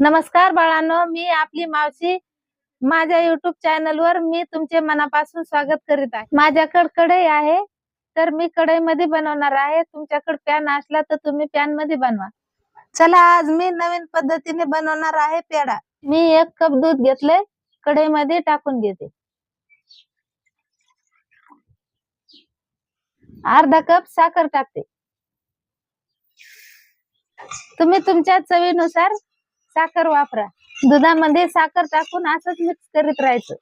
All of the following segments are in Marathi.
नमस्कार बाळांनो मी आपली मावशी माझ्या युट्यूब चॅनल वर मी तुमचे मनापासून स्वागत करीत आहे. माझ्याकडे कढई आहे तर मी कढईमध्ये बनवणार आहे. तुमच्याकडे पॅन असला तर तुम्ही पॅनमध्ये बनवा. चला आज मी नवीन पद्धतीने बनवणार आहे पेढा. मी एक कप दूध घेतले कढईमध्ये टाकून घेते. अर्धा कप साखर टाकते. तुम्ही तुमच्या चवीनुसार साखर वापरा. दुधामध्ये साखर टाकून असंच मिक्स करीत राहायचं.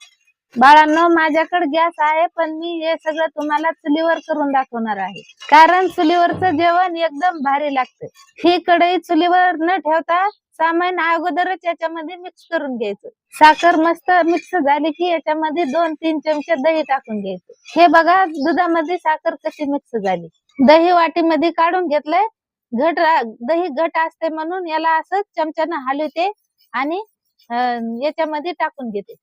बाळांनो माझ्याकडे गॅस आहे पण मी हे सगळं तुम्हाला चुलीवर करून दाखवणार आहे. कारण चुलीवरचं जेवण एकदम भारी लागतं. ही कढई चुलीवर न ठेवता सामान अगोदरच याच्यामध्ये मिक्स करून घ्यायचं. साखर मस्त मिक्स झाली की याच्यामध्ये दोन तीन चमचे दही टाकून घ्यायचं. हे बघा दुधामध्ये साखर कशी मिक्स झाली. दही वाटीमध्ये काढून घेतलंय घट दही घट असते म्हणून याला असं चमच्यानं हलवते आणि याच्यामध्ये टाकून घेते.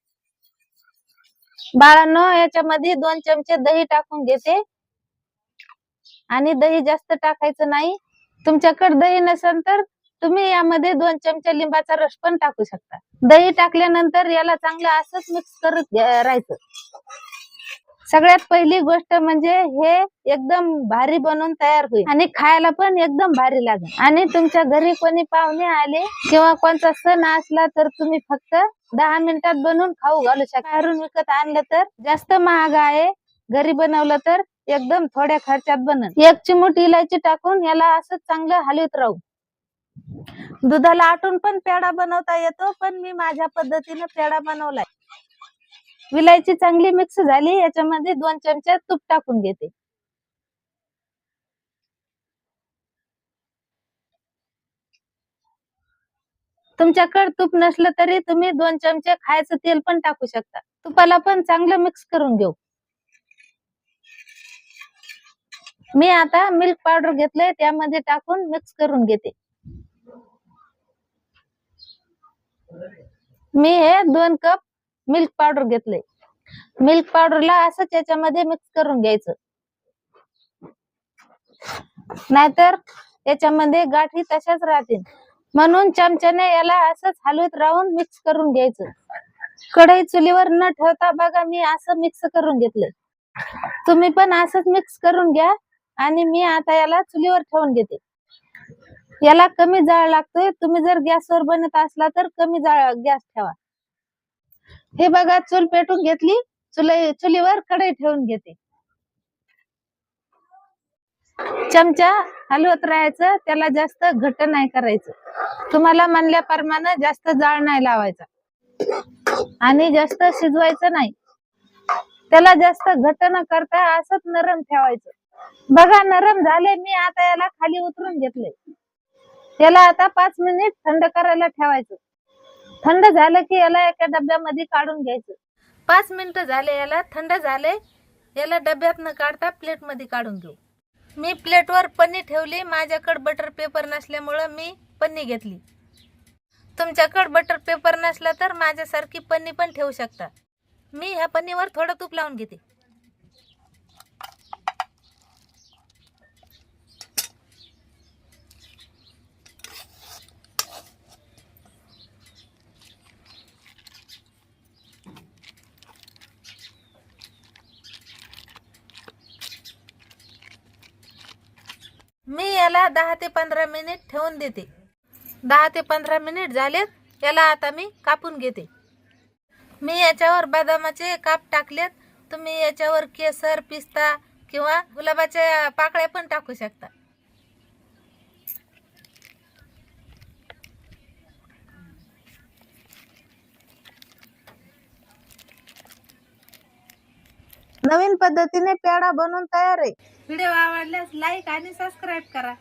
बाळांनो याच्यामध्ये दोन चमचे दही टाकून घेते. आणि दही जास्त टाकायचं नाही. तुमच्याकडे दही नसेल तर तुम्ही यामध्ये दोन चमचे लिंबाचा रस पण टाकू शकता. दही टाकल्यानंतर याला चांगलं असंच मिक्स करत राहायचं. सगळ्यात पहिली गोष्ट म्हणजे हे एकदम भारी बनवून तयार होईल. आणि खायला पण एकदम भारी लागेल. आणि तुमच्या घरी कोणी पाहुणे आले किंवा कोणता सण असला तर तुम्ही फक्त दहा मिनिटात बनवून खाऊ घालू शकता. बाहेरून विकत आणलं तर जास्त महाग आहे. घरी बनवलं तर एकदम थोड्या खर्चात बनल. एक चिमूट इलायची टाकून याला असं चांगलं हलवत राहू. दुधाला आटून पण पेढा बनवता येतो पण मी माझ्या पद्धतीने पेढा बनवलाय. विलायची चांगली मिक्स झाली याच्यामध्ये दोन चमचे तूप टाकून घेते. तुमच्याकडे तूप नसलं तरी तुम्ही दोन चमचे खायचं तेल पण टाकू शकता. तुपाला पण चांगलं मिक्स करून घेऊ. मी आता मिल्क पावडर घेतलंय त्यामध्ये टाकून मिक्स करून घेते. मी हे दोन कप मिल्क पावडर घेतले मिल्क पावडरला असंच याच्यामध्ये मिक्स करून घ्यायचं. नाहीतर याच्यामध्ये गाठी तशाच राहतील. म्हणून चमच्याने याला असंच हलवत राहून मिक्स करून घ्यायचं. कढई चुलीवर न ठेवता बघा मी असं मिक्स करून घेतलंय. तुम्ही पण असंच मिक्स करून घ्या आणि मी आता याला चुलीवर ठेवून घेते. याला कमी जाळ लागतोय. तुम्ही जर गॅसवर बनत असला तर कमी जाळ गॅस ठेवा. हे बघा चूल पेटून घेतली. चुली चुलीवर कढई ठेवून घेते. चमचा हलवत राहायचं त्याला जास्त घट्ट नाही करायचं. तुम्हाला म्हणल्याप्रमाणे जास्त जाळ नाही लावायचा. आणि जास्त शिजवायचं नाही. त्याला जास्त घट्ट न करता असंच नरम ठेवायचं. बघा नरम झाले मी आता याला खाली उतरून घेतले याला आता पाच मिनिट थंड करायला ठेवायचं. थंड झालं की याला एका डब्यामध्ये काढून घ्यायचं. पाच मिनिटं झाले याला थंड झाले याला डब्यात न काढता प्लेटमध्ये काढून घेऊ. मी प्लेटवर पन्नी ठेवली माझ्याकडे बटर पेपर नसल्यामुळं मी पन्नी घेतली. तुमच्याकडे बटर पेपर नसला तर माझ्यासारखी पन्नी पण ठेवू शकता. मी ह्या पन्नीवर थोडं तूप लावून घेते. मी याला दहा ते पंधरा मिनिट ठेवून देते. दहा ते पंधरा मिनिट झालेत याला आता मी कापून घेते. मी याच्यावर बदामाचे काप टाकलेत. तुम्ही याच्यावर केसर पिस्ता किंवा गुलाबाच्या पाकळ्या पण टाकू शकता. नवीन पद्धतीने पेढा बनवून तयार आहे. व्हिडिओ आवडल्यास लाईक आणि सबस्क्राईब करा.